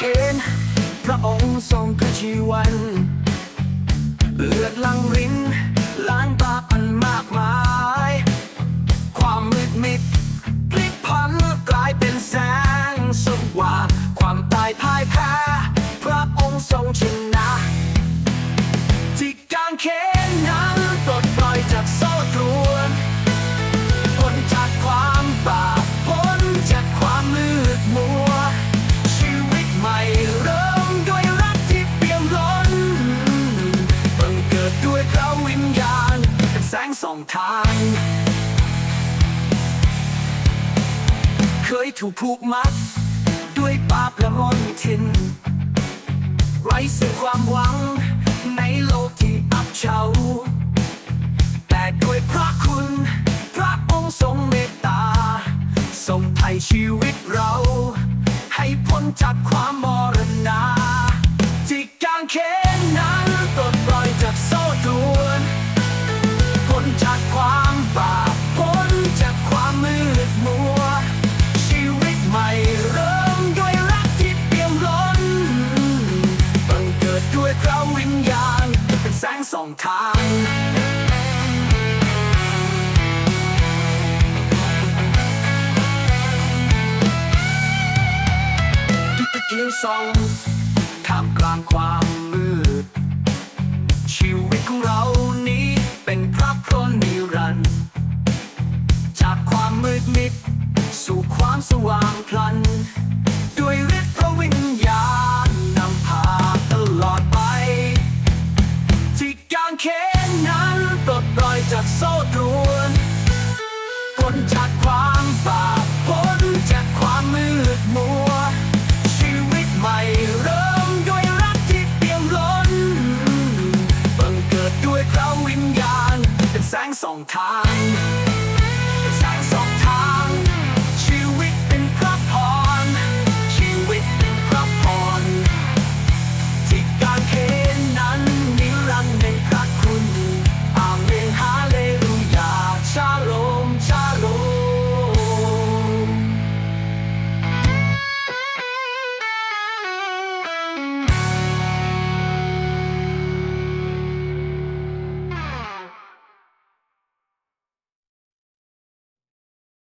ค์ทรงพระชีวัน เลือดลังรินล้างตาอันมากมาย ความมืดมิดพลิกผันกลายเป็นแสงสว่างความตายพ่ายแพ้ พระองค์ทรงชนะ องทาง เคยถูกผูกมัด ด้วยบาปและมนทิน ไร้ซึ่งความหวัง ในโลกที่อับเฉา แต่ด้วยพระคุณ พระองค์ทรงเมตตา ทรงไถ่ชีวิตเรา ให้พ้นจากความมรณาที่กางเขน สองทางทุกตะเกียงส่องท่ามกลางความมืด ชีวิตของเรานี้เป็นพระพรหนิรันดร์จากความมืดมิด สู่ความสว่างพลัน ด้วย นจากความบาปพ้นจากความมืดมัว ชีวิตใหม่เริ่มด้วยรักที่เปี่ยมล้น บังเกิดด้วยพระวิญญาณเป็นแสงสองทาง